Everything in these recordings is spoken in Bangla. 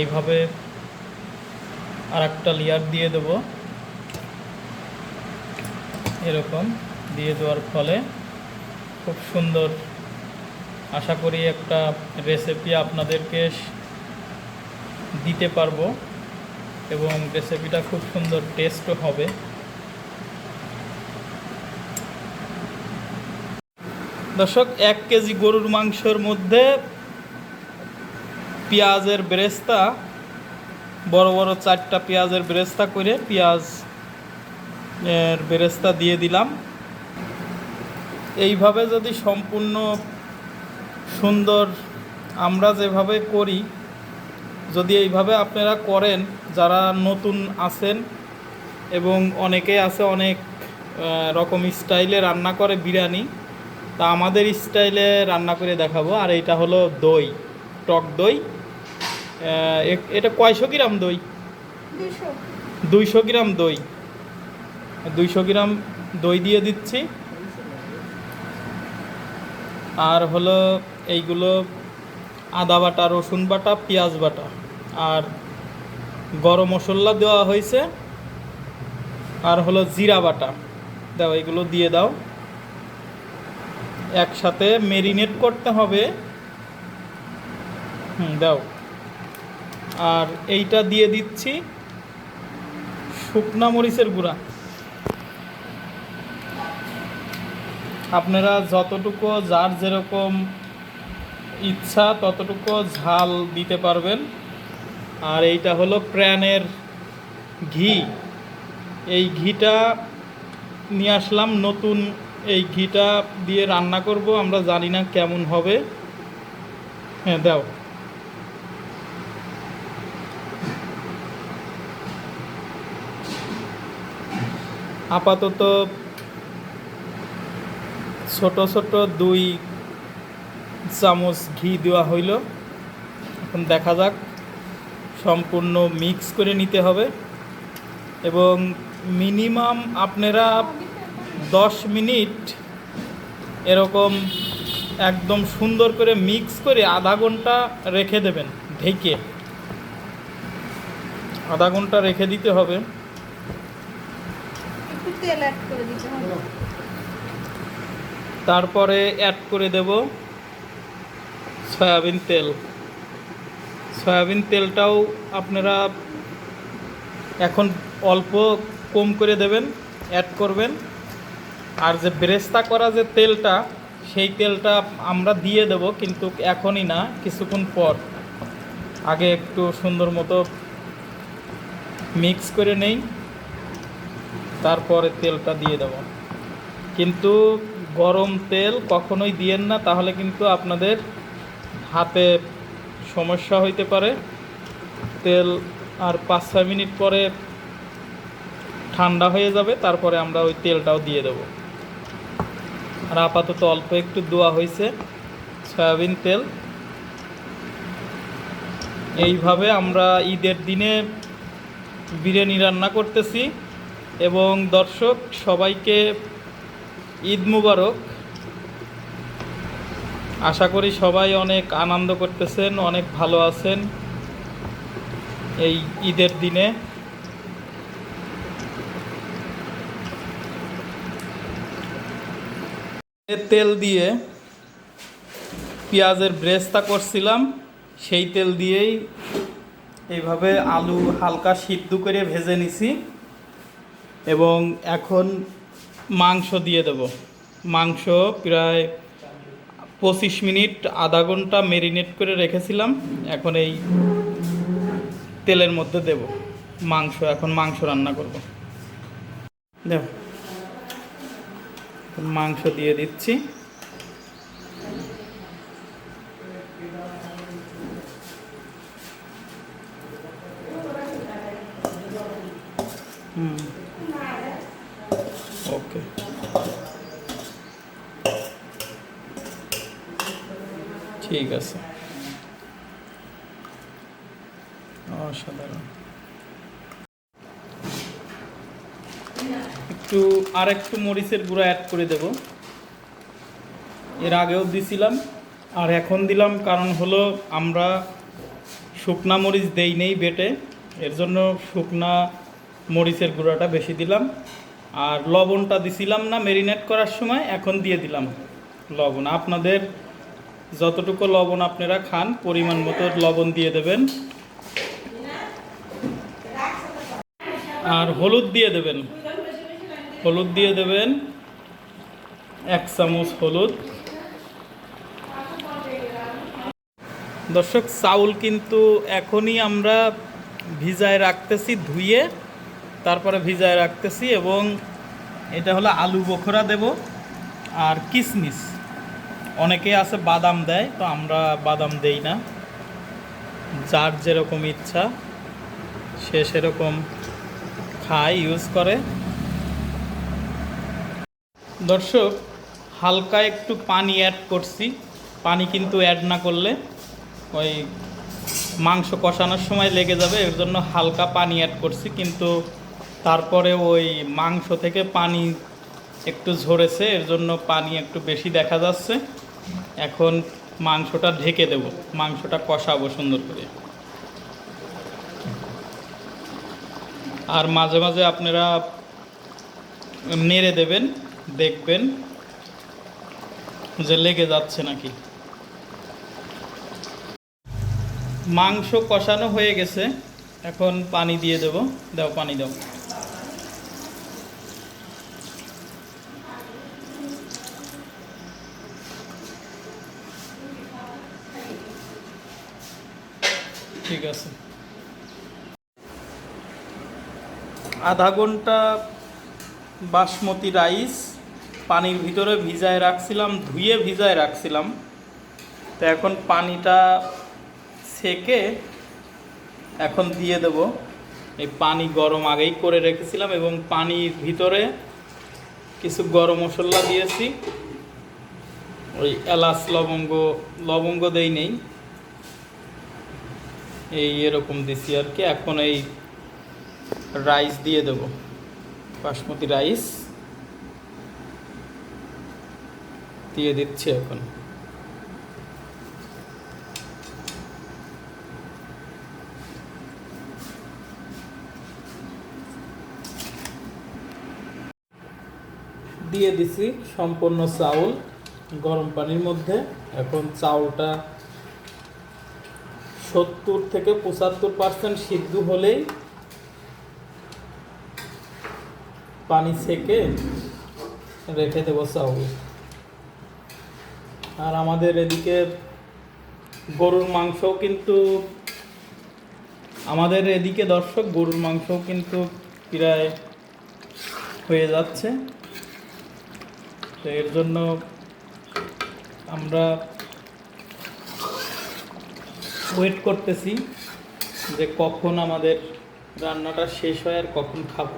এইভাবে আর একটা লেয়ার দিয়ে দেব। এরকম দিয়ে দেওয়ার ফলে খুব সুন্দর। আশা করি একটা রেসিপি আপনাদেরকে দিতে পারব এবং রেসিপিটা খুব সুন্দর টেস্টও হবে। দর্শক, এক কেজি গরুর মাংসের মধ্যে পেঁয়াজের বেরেস্তা, বড় বড় চারটা পেঁয়াজের বেরেস্তা করে পেঁয়াজ, এর বেরেস্তা দিয়ে দিলাম। এইভাবে যদি সম্পূর্ণ সুন্দর আমরা যেভাবে করি, যদি এইভাবে আপনারা করেন, যারা নতুন আছেন এবং অনেকে আছে অনেক রকম স্টাইলে রান্না করে বিরিয়ানি, তা আমাদের স্টাইলে রান্না করে দেখাবো। আর এটা হলো দই, টক দই। এটা কয়শো গ্রাম দই? দুইশো। গ্রাম দই। দুইশো গ্রাম দই দিয়ে দিচ্ছি। আর হলো এইগুলো আদা বাটা রসুন বাটা পেঁয়াজ বাটা। আর গরম মশলা দেওয়া হয়েছে। আর হলো জিরা বাটা। দাও এগুলো দিয়ে দাও। একসাথে মেরিনেট করতে হবে। হুম দাও। আর এইটা দিয়ে দিচ্ছি শুকনা মরিচের গুঁড়া। আপনারা যতটুকু যার যেরকম ইচ্ছা ততটুকু ঝাল দিতে পারবেন। আর এইটা হলো প্রাণের ঘি। এই ঘিটা নিয়ে আসলাম নতুন এই ঘিটা দিয়ে রান্না করব, আমরা জানি না কেমন হবে। হ্যাঁ দাও। আপাতত ছোট ছোট দুই চামচ ঘি দেওয়া হইল। এখন দেখা যাক। সম্পূর্ণ মিক্স করে নিতে হবে। এবং মিনিমাম আপনারা দশ মিনিট এরকম একদম সুন্দর করে মিক্স করে আধা ঘণ্টা রেখে দেবেন, ঢেকে। আধা ঘণ্টা রেখে দিতে হবে। তারপরে অ্যাড করে দেব সয়াবিন তেল। সয়াবিন তেলটাও আপনারা এখন অল্প কম করে দেবেন অ্যাড করবেন। আর যে বেরেস্তা করা যে তেলটা, সেই তেলটা আমরা দিয়ে দেব, কিন্তু এখনই না, কিছুক্ষণ পর। আগে একটু সুন্দর মতো মিক্স করে নেই। তারপরে তেলটা দিয়ে দেবো। কিন্তু গরম তেল কখনোই দিয়েন না, তাহলে কিন্তু আপনাদের হাতে সমস্যা হইতে পারে। তেল আর পাঁচ ছয় মিনিট পরে ঠান্ডা হয়ে যাবে, তারপরে আমরা ওই তেলটাও দিয়ে দেব। আর আপাতত অল্প একটু দেওয়া হয়েছে সয়াবিন তেল। এইভাবে আমরা ঈদের দিনে বিরিয়ানি রান্না করতেছি। এবং দর্শক, সবাইকে ঈদ মুবারক। আশা করি সবাই অনেক আনন্দ করতেছেন, অনেক ভালো আছেন এই ঈদের দিনে। তেল দিয়ে পেঁয়াজের ব্রেস্তা করছিলাম, সেই তেল দিয়েই এইভাবে আলু হালকা সিদ্ধ করে ভেজে নিছি। এবং এখন মাংস দিয়ে দেব। মাংস প্রায় পঁচিশ মিনিট, আধা ঘণ্টা মেরিনেট করে রেখেছিলাম। এখন এই তেলের মধ্যে দেব মাংস। এখন মাংস রান্না করব। দেব মাংস দিয়ে দিচ্ছি হুম ওকে ঠিক আছে। অসাধারণ। একটু, আর একটু মরিচের গুঁড়া অ্যাড করে দেব। এর আগেও দিছিলাম, আর এখন দিলাম কারণ হলো আমরা শুকনা মরিচ দেই নেই বেটে, এর জন্য শুকনা মরিচের গুঁড়াটা বেশি দিলাম। আর লবণটা দিছিলাম না মেরিনেট করার সময়, এখন দিয়ে দিলাম লবণ। আপনাদের যতটুকু লবণ আপনারা খান, পরিমাণ মতো লবণ দিয়ে দেবেন। আর হলুদ দিয়ে দেবেন। হলুদ দিয়ে দেবেন। এক চামচ হলুদ। দর্শক, চাউল কিন্তু এখনই আমরা ভিজায় রাখতেছি ধুয়ে। তারপরে ভিজায় রাখতেছি এবং এটা হলো আলু বোখরা দেব আর কিসমিস। অনেকে আছে বাদাম দেয়, তো আমরা বাদাম দেই না। যার যেরকম ইচ্ছা, সে সেরকম খায় ইউজ করে। দর্শক, হালকা একটু পানি অ্যাড করছি। পানি কিন্তু অ্যাড না করলে ওই মাংস কষানোর সময় লেগে যাবে, এর জন্য হালকা পানি অ্যাড করছি। কিন্তু তারপরে ওই মাংস থেকে পানি একটু ঝরেছে, এর জন্য পানি একটু বেশি দেখা যাচ্ছে। এখন মাংসটা ঢেকে দেব, মাংসটা কষাবো সুন্দর করে। আর মাঝে মাঝে আপনারা নেড়ে দেবেন, দেখবেন যে লেগে যাচ্ছে নাকি। মাংস কষানো হয়ে গেছে, এখন পানি দিয়ে দেব। দাও, পানি দাও। ঠিক আছে। আধা ঘণ্টা বাসমতি রাইস, পানির ভিতরে ভিজায় রাখছিলাম, ধুয়ে ভিজায় রাখছিলাম। তো এখন পানিটা সেকে এখন দিয়ে দেব। এই পানি গরম আগেই করে রেখেছিলাম এবং পানির ভিতরে কিছু গরম মশলা দিয়েছি। ওই এলাচ, লবঙ্গ লবঙ্গ দেই নেই। এই এরকম দিছি আর কি। এখন এই রাইস দিয়ে দেব। বাসমতি রাইস দিয়ে দিচ্ছি এখন। দিয়ে দিছি সম্পূর্ণ চাউল গরম পানির মধ্যে। এখন চাউলটা সত্তর থেকে পঁচাত্তর পার্সেন্ট সিদ্ধ হলেই পানি সেকে রেখে দেবো চাউল। আর আমাদের এদিকে গরুর মাংসও কিন্তু আমাদের এদিকে দর্শক, গরুর মাংসও কিন্তু প্রায় হয়ে যাচ্ছে। তো এর জন্য আমরা ওয়েট করতেছি যে কখন আমাদের রান্নাটা শেষ হয় আর কখন খাব।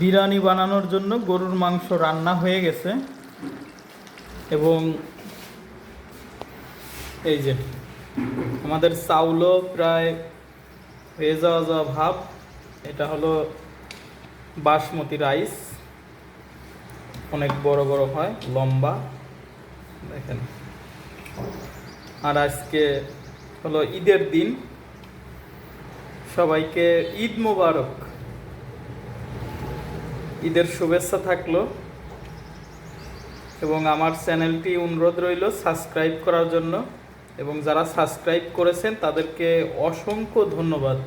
বিরিয়ানি বানানোর জন্য গরুর মাংস রান্না হয়ে গেছে এবং এই যে আমাদের চাউলও প্রায় হয়ে যাওয়া যাওয়া ভাব। এটা হলো বাসমতি রাইস। অনেক বড় বড় হয়, লম্বা। দেখেন। আর আজকে হলো ঈদের দিন। সবাইকে ঈদ মোবারক। ঈদের শুভেচ্ছা থাকল। এবং আমার চ্যানেলটি অনুরোধ রইল সাবস্ক্রাইব করার জন্য। এবং যারা সাবস্ক্রাইব করেছেন, তাদেরকে অসংখ্য ধন্যবাদ।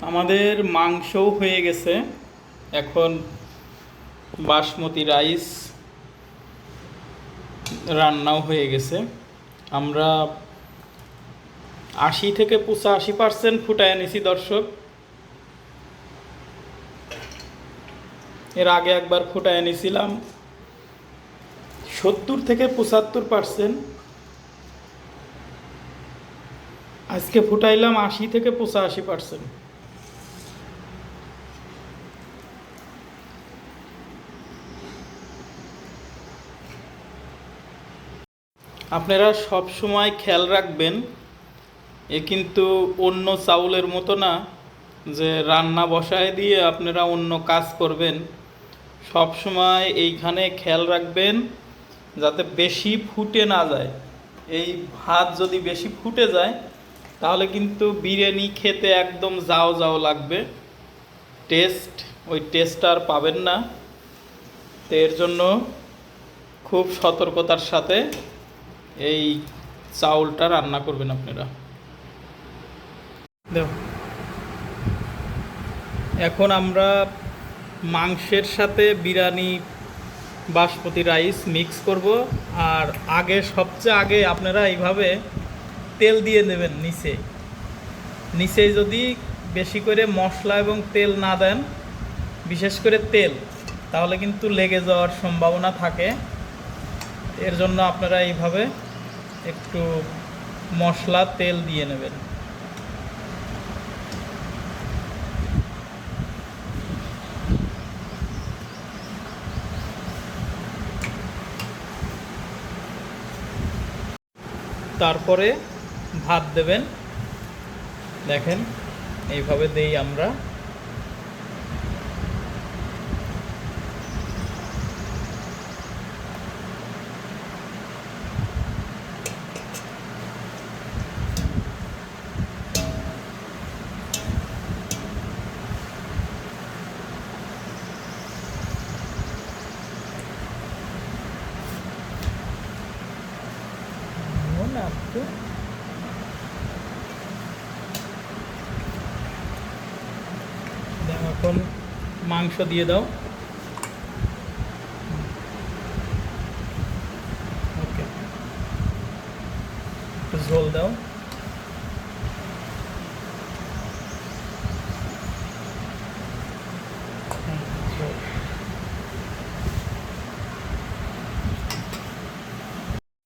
আমাদের মাংসও হয়ে গেছে। এখন বাসমতি রাইস রান্নাও হয়ে গেছে। আমরা আশি থেকে পঁচাশি পার্সেন্ট ফুটায় নিছি দর্শক। এর আগে একবার ফুটায় নিছিলাম সত্তর থেকে পঁচাত্তর পার্সেন্ট। আজকে ফুটাইলাম আশি থেকে পঁচাশি পার্সেন্ট। আপনারা সব সময় খেয়াল রাখবেন, এ কিন্তু অন্য চাউলের মতো না, যে রান্না বসায় দিয়ে আপনারা অন্য কাজ করবেন। সব সময় এইখানে খেয়াল রাখবেন, যাতে বেশি ফুটে না যায়। এই ভাত যদি বেশি ফুটে যায়, তাহলে কিন্তু বিরিয়ানি খেতে একদম যাও যাও লাগবে। টেস্ট, ওই টেস্ট আর পাবেন না। তো এর জন্য খুব সতর্কতার সাথে এই চাউলটা রান্না করবেন আপনারা। এখন আমরা মাংসের সাথে বিরিয়ানি, বাসমতি রাইস মিক্স করব। আর আগে, সবচেয়ে আগে আপনারা এইভাবে তেল দিয়ে নেবেন নিচে। নিচে যদি বেশি করে মশলা এবং তেল না দেন, বিশেষ করে তেল, তাহলে কিন্তু লেগে যাওয়ার সম্ভাবনা থাকে। এর জন্য আপনারা এইভাবে একটু মশলা তেল দিয়ে নেবেন। তারপরে ভাত দেবেন। দেখেন এইভাবে দেই আমরা না একটু দেখো এখন মাংস দিয়ে দাও। ওকে। একটু ঝোল দাও।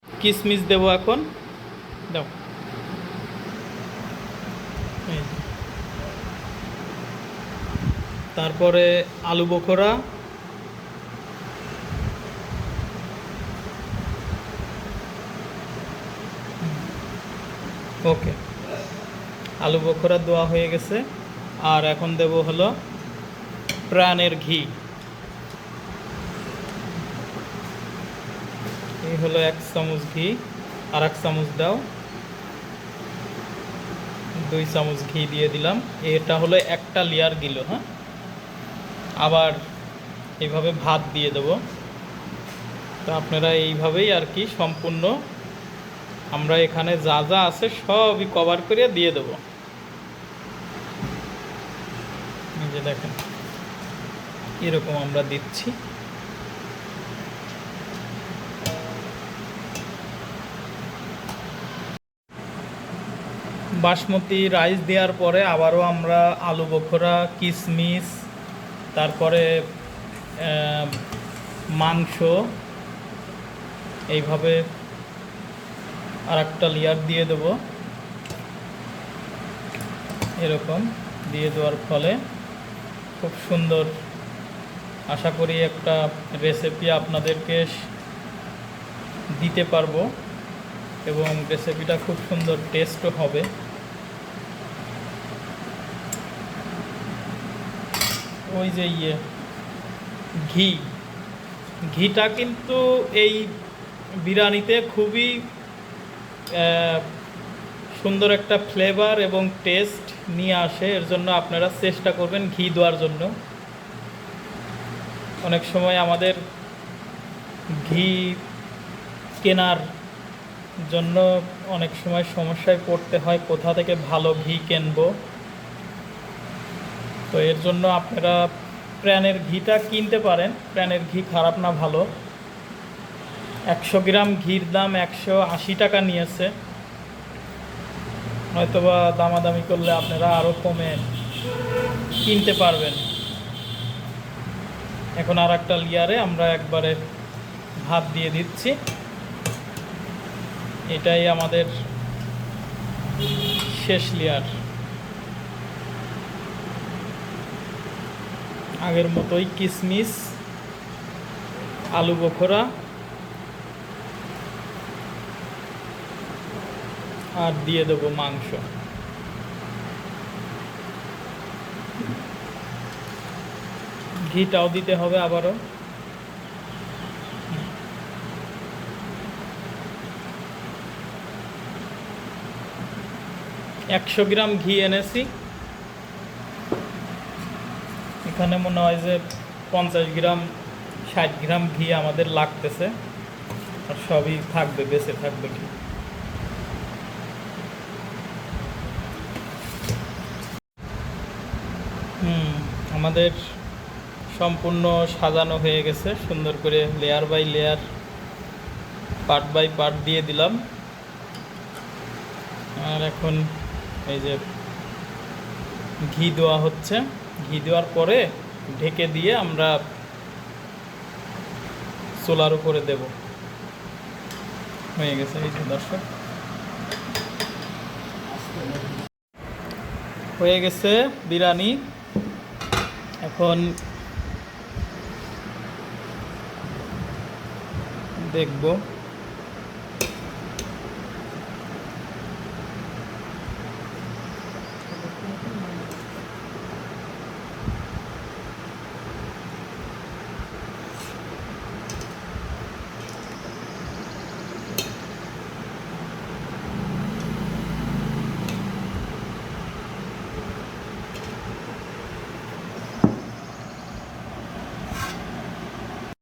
কিশমিশ দেবো এখন দাও এই যে। তারপরে আলু বখরা ওকে, আলু বখরা দেওয়া হয়ে গেছে। আর এখন দেব হলো প্রাণের ঘি। এই হলো এক চামচ ঘি, আর এক চামচ দাও। দুই চামচ ঘি দিয়ে দিলাম। এটা হলো একটা লেয়ার দিল হ্যাঁ? আবার এইভাবে ভাত দিয়ে দেবো। তো আপনারা এইভাবেই আর কি সম্পূর্ণ আমরা এখানে যা যা আছে সবই কভার করে দিয়ে দেবো। যে দেখেন, এরকম আমরা দিচ্ছি। বাসমতি রাইস দেওয়ার পরে আবারও আমরা আলু বখরা কিশমিশ তারপরে মাংস, এইভাবে আর একটা লেয়ার দিয়ে দেব। এরকম দিয়ে দেওয়ার ফলে খুব সুন্দর। আশা করি একটা রেসিপি আপনাদেরকে দিতে পারব এবং রেসিপিটা খুব সুন্দর টেস্টও হবে। ওই যে ইয়ে ঘি। ঘিটা কিন্তু এই বিরিয়ানিতে খুবই সুন্দর একটা ফ্লেভার এবং টেস্ট নিয়ে আসে। এর জন্য আপনারা চেষ্টা করবেন ঘি দেওয়ার জন্য। অনেক সময় আমাদের ঘি কেনার জন্য অনেক সময় সমস্যায় পড়তে হয়, কোথা থেকে ভালো ঘি কিনবো। তো এর জন্য আপনারা প্রাণের ঘিটা কিনতে পারেন। প্রাণের ঘি খারাপ না, ভালো। একশো গ্রাম ঘির দাম একশো আশি টাকা নিয়েছে। হয়তোবা দামাদামি করলে আপনারা আরও কমে কিনতে পারবেন। এখন আর একটা লেয়ারে আমরা একবারে ভাত দিয়ে দিচ্ছি। এটাই আমাদের শেষ লেয়ার। আগের মতোই কিশমিশ আলু বখরা আর দিয়ে দেবো মাংস। ঘিটাও দিতে হবে আবারও। একশো গ্রাম ঘি এনেছি। এখানে মনে হয় যে পঞ্চাশ গ্রাম, ষাট গ্রাম ঘি আমাদের লাগতেছে। আর সবই থাকবে, বেঁচে থাকবে ঘি। হুম, আমাদের সম্পূর্ণ সাজানো হয়ে গেছে। সুন্দর করে layer by layer part by part দিয়ে দিলাম। আর এখন এই যে ঘি দেওয়া হচ্ছে। ঘি দেওয়ার পরে ঢেকে দিয়ে আমরা চোলার উপরে দেব। হয়ে গেছে, এই যে দর্শক। হয়ে গেছে বিরিয়ানি। এখন দেখব।